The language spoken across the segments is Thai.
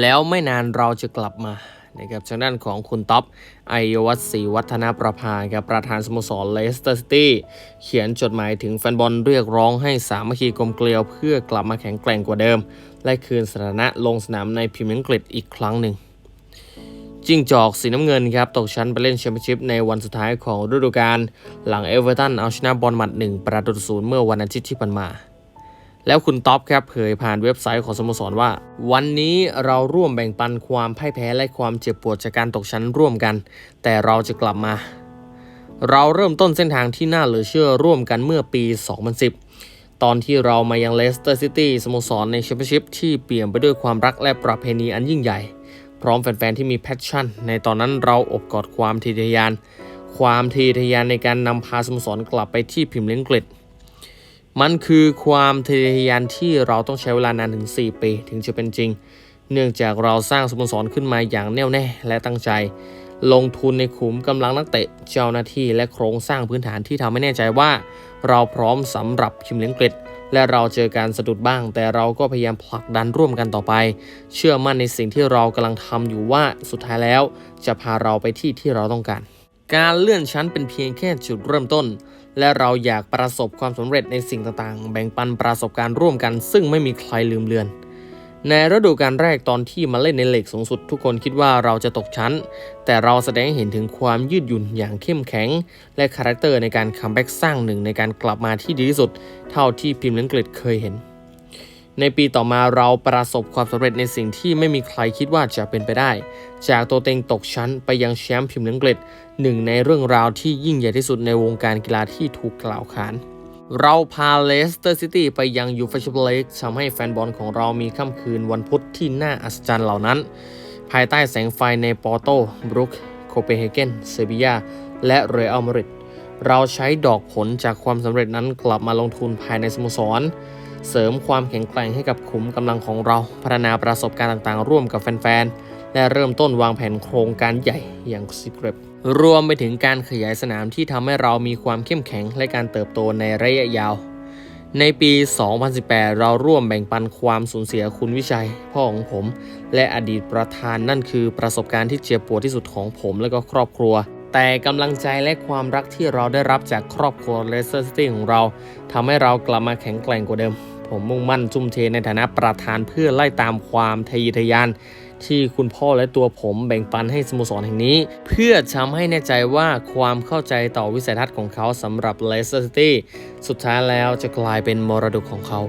แล้วไม่นานเราจะกลับมานะครับทางด้านของคุณท็อปไอยวัฒน์ศรีวัฒนประภาครับประธานสโมสรเลสเตอร์ซิตี้เขียนจดหมายถึงแฟนบอลเรียกร้องให้สามัคคีกลมเกลียว เพื่อกลับมาแข็งแกร่งกว่าเดิม และคืนสถานะลงสนามในพรีเมียร์อังกฤษอีกครั้งหนึ่งจิ้งจอกสีน้ำเงินครับตกชั้นไปเล่นแชมเปี้ยนชิพในวันสุดท้ายของฤดูกาลหลังเอเวอร์ตันเอาชนะบอลหมัดหนึ่งประตูศูนย์เมื่อวันอาทิตย์ที่ผ่านมา แล้วคุณท็อปครับเผยผ่านเว็บไซต์ของสโมสรว่า วันนี้เราร่วมแบ่งปันความพ่ายแพ้และความเจ็บปวดจากการตกชั้นร่วมกัน แต่เราจะกลับมา เราเริ่มต้นเส้นทางที่น่าเหลือเชื่อร่วมกันเมื่อปี 2010 ตอนที่เรามายังเลสเตอร์ซิตี้สโมสรในแชมเปี้ยนชิพที่เปลี่ยนไปด้วยความรักและประเพณีอันยิ่งใหญ่ พร้อมแฟนๆที่มีแพชชั่น ในตอนนั้นเราอบกอดความทะเยอทยาน ความทะเยอทยานในการนำพาสโมสรกลับไปที่พรีเมียร์อังกฤษ มันคือความทะเยอทะยานที่เราต้องใช้เวลานานถึง 4 ปี ถึงจะเป็นจริง เนื่องจากเราสร้างสโมสรขึ้นมาอย่างแน่วแน่และตั้งใจ ลงทุนในขุมกำลังนักเตะเจ้าหน้าที่และโครงสร้างพื้นฐานที่ทำให้แน่ใจว่า เราพร้อมสำหรับพรีเมียร์อังกฤษและเราเจอการสะดุดบ้าง แต่เราก็พยายามผลักดันร่วมกันต่อไป เชื่อมั่นในสิ่งที่เรากำลังทำอยู่ว่าสุดท้ายแล้ว จะพาเราไปที่ที่เราต้องการ การเลื่อนชั้นเป็นเพียงแค่จุดเริ่มต้น และเราอยากประสบความสำเร็จในสิ่งต่างๆ แบ่งปันประสบการณ์ร่วมกัน ซึ่งไม่มีใครลืมเลือน ในฤดูกาลแรกตอนที่มาเล่นในเหล็กสูงสุด ทุกคนคิดว่าเราจะตกชั้น แต่เราแสดงเห็นถึงความยืดหยุ่นอย่างเข้มแข็ง และคาแรคเตอร์ในการคัมแบ็กสร้างหนึ่งในการกลับมาที่ดีที่สุด เท่าที่พรีเมียร์อังกฤษเคยเห็น ในปีต่อมาเราประสบความสำเร็จในสิ่งที่ไม่มีใครคิดว่าจะเป็นไปได้ จากตัวเต็งตกชั้นไปยังแชมป์พรีเมียร์อังกฤษหนึ่งในเรื่องราวที่ยิ่งใหญ่ที่สุดในวงการกีฬาที่ถูกกล่าวขาน เราพาเลสเตอร์ซิตี้ไปยังยูฟ่าแชมเปี้ยนลีกทำให้แฟนบอลของเรามีค่ำคืนวันพุธที่น่าอัศจรรย์เหล่านั้น ภายใต้แสงไฟในปอร์โตบรุกโคเปนเฮเกนเซบียาและเรอัลมาดริด เราใช้ดอกผลจากความสำเร็จนั้นกลับมาลงทุนภายในสโมสร เสริมความแข็งแกร่งให้กับขุมกำลังของเรา พัฒนาประสบการณ์ต่างๆ ร่วมกับแฟนๆ และเริ่มต้นวางแผนโครงการใหญ่อย่างซิกรบรวมไปถึงการขยายสนามที่ทำให้เรามีความเข้มแข็งและการเติบโตในระยะยาว ในปี 2018 เราร่วมแบ่งปันความสูญเสียคุณวิชัย พ่อของผม และอดีตประธานนั่นคือประสบการณ์ที่เจ็บปวดที่สุดของผมและก็ครอบครัว แต่กำลังใจและความรักที่เราได้รับจากครอบครัวเลสเตอร์ซิตี้ของเราทำให้เรากลับมาแข็งแกร่งกว่าเดิม ผมมุ่งมั่นจุ่มเทในฐานะประธานเพื่อไล่ตามความทะเยอทะยาน ที่คุณพ่อและตัวผมแบ่งปันให้สโมสรแห่งนี้ เพื่อทำให้แน่ใจว่าความเข้าใจต่อวิสัยทัศน์ของเขาสำหรับเลสเตอร์ซิตี้สุดท้ายแล้วจะกลายเป็นมรดกของเขา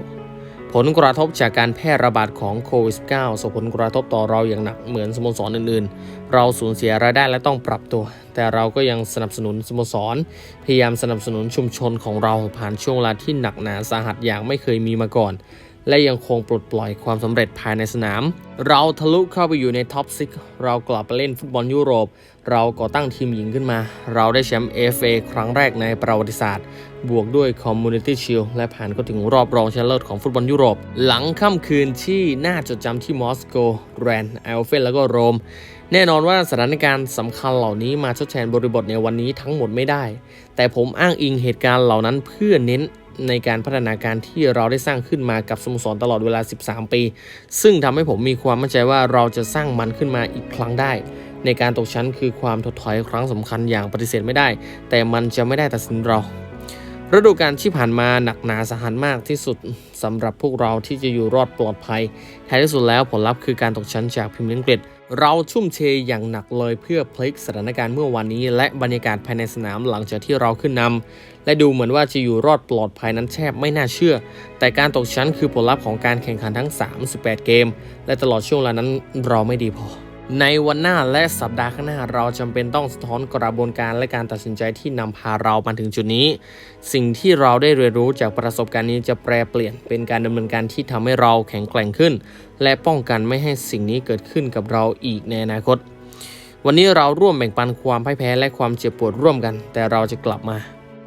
ผลกระทบจากการแพร่ระบาดของโควิด -19 ส่งผลกระทบต่อเราอย่างหนักเหมือนสโมสรอื่นๆ เราสูญเสียรายได้และต้องปรับตัว แต่เราก็ยังสนับสนุนสโมสร พยายามสนับสนุนชุมชนของเราผ่านช่วงเวลาที่หนักหนาสาหัสอย่างไม่เคยมีมาก่อน และยังคงปลดปล่อยความสำเร็จภายในสนาม เราทะลุเข้าไปอยู่ในท็อปซิกเรากลับไปเล่นฟุตบอลยุโรป เราก่อตั้งทีมหญิงขึ้นมา เราได้แชมป์ FA ครั้งแรกในประวัติศาสตร์ บวกด้วย Community Shield และผ่านเข้าถึงรอบรองชนะเลิศของฟุตบอลยุโรป หลังค่ำคืนที่น่าจดจำที่มอสโกแรนด์ไอโอเฟนแล้วก็โรม แน่นอนว่าสถานการณ์สำคัญเหล่านี้มาทดแทนบริบทในวันนี้ทั้งหมดไม่ได้ แต่ผมอ้างอิงเหตุการณ์เหล่านั้นเพื่อเน้น ในการพัฒนาการที่เราได้สร้างขึ้นมากับสโมสรตลอดเวลา 13 ปี ซึ่งทำให้ผมมีความมั่นใจว่าเราจะสร้างมันขึ้นมาอีกครั้งได้ ในการตกชั้นคือความถดถอยครั้งสำคัญอย่างปฏิเสธไม่ได้ แต่มันจะไม่ได้ตัดสินเราฤดูกาลที่ผ่านมาหนักหนาสาหัสมากที่สุดสำหรับพวกเราที่จะอยู่รอดปลอดภัยท้ายที่สุดแล้วผลลัพธ์คือการตกชั้นจากพรีเมียร์อังกฤษ เราชุ่มเชยอย่างหนักเลยเพื่อพลิกสถานการณ์เมื่อวันนี้ และบรรยากาศภายในสนามหลังจากที่เราขึ้นนำและดูเหมือนว่าจะอยู่รอดปลอดภัยนั้นแทบไม่น่าเชื่อ แต่การตกชั้นคือผลลัพธ์ของการแข่งขันทั้ง 38 เกม และตลอดช่วงเวลานั้นเราไม่ดีพอ ในวันหน้าและสัปดาห์ข้างหน้าเราจำเป็นต้องสะท้อนกระบวนการและการตัดสินใจที่นำพาเรามาถึงจุดนี้ สิ่งที่เราได้เรียนรู้จากประสบการณ์นี้จะแปรเปลี่ยนเป็นการดำเนินการที่ทำให้เราแข็งแกร่งขึ้น และป้องกันไม่ให้สิ่งนี้เกิดขึ้นกับเราอีกในอนาคต วันนี้เราร่วมแบ่งปันความพ่ายแพ้และความเจ็บปวดร่วมกัน แต่เราจะกลับมา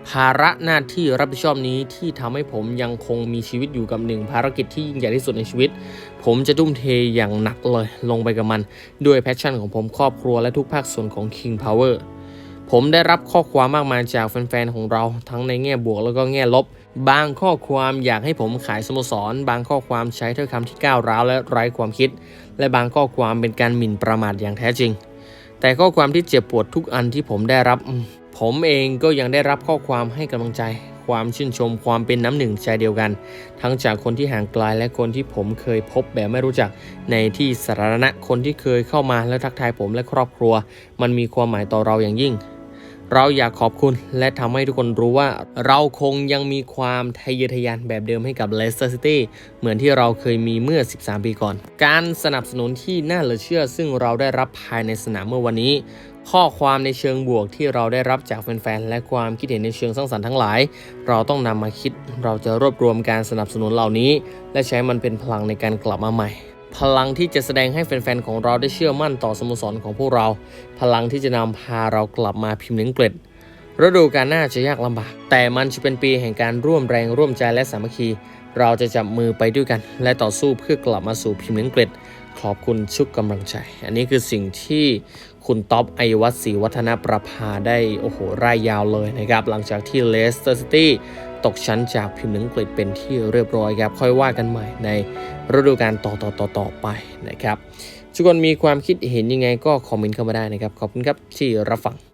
ภาระหน้าที่รับผิดชอบนี้ที่ทำให้ผมยังคงมีชีวิตอยู่กับหนึ่งภารกิจที่ยิ่งใหญ่ที่สุดในชีวิต ผมจะทุ่มเทอย่างหนักเลยลงไปกับมัน ด้วยแพชชั่นของผมครอบครัวและทุกภาคส่วนของ King Power ผมได้รับข้อความมากมายจากแฟนๆของเราทั้งในแง่บวกแล้วก็แง่ลบ บางข้อความอยากให้ผมขายสโมสร บางข้อความใช้ถ้อยคำที่ก้าวร้าวและไร้ความคิด และบางข้อความเป็นการหมิ่นประมาทอย่างแท้จริง แต่ข้อความที่เจ็บปวดทุกอันที่ผมได้รับ ผมเองก็ยังได้รับข้อความให้กำลังใจ ความชื่นชมความเป็นน้ำหนึ่งใจเดียวกัน ทั้งจากคนที่ห่างไกลและคนที่ผมเคยพบแบบไม่รู้จักในที่สาธารณะคนที่เคยเข้ามาและทักทายผมและครอบครัว มันมีความหมายต่อเราอย่างยิ่ง เราอยากขอบคุณและทำให้ทุกคนรู้ว่า เราคงยังมีความทะเยอทะยานแบบเดิมให้กับเลสเตอร์ซิตี้เหมือนที่เราเคยมีเมื่อ 13 ปีก่อน การสนับสนุนที่น่าเหลือเชื่อ ซึ่งเราได้รับภายในสนามเมื่อวันนี้ ข้อความในเชิงบวกที่เราได้รับจากแฟนๆและความคิดเห็นในเชิงสร้างสรรค์ทั้งหลาย เราต้องนำมาคิด เราจะรวบรวมการสนับสนุนเหล่านี้ และใช้มันเป็นพลังในการกลับมาใหม่ พลังที่จะแสดงให้แฟนๆของเราได้เชื่อมั่นต่อสโมสรของพวกเรา พลังที่จะนำพาเรากลับมาพิมพ์ลิงเกรดฤดูกาลหน้าจะยากลำบาก แต่มันจะเป็นปีแห่งการร่วมแรงร่วมใจและสามัคคี เราจะจับมือไปด้วยกัน และต่อสู้เพื่อกลับมาสู่พิมพ์ลิงเกรดขอบคุณชุกกำลังใจ อันนี้คือสิ่งที่คุณท็อปไอวัตศรีวัฒนประภาได้ โอ้โหร่ายยาวเลยนะครับ หลังจากที่เลสเตอร์ซิตี้ ตกชั้นจากพิมพ์หนังเกรดเป็นที่เรียบร้อยครับ ค่อยว่ากันใหม่ในฤดูกาลต่อต่อต่อต่อไปนะครับทุกคนมีความคิดเห็นยังไงก็คอมเมนต์เข้ามาได้นะครับ ขอบคุณครับที่รับฟัง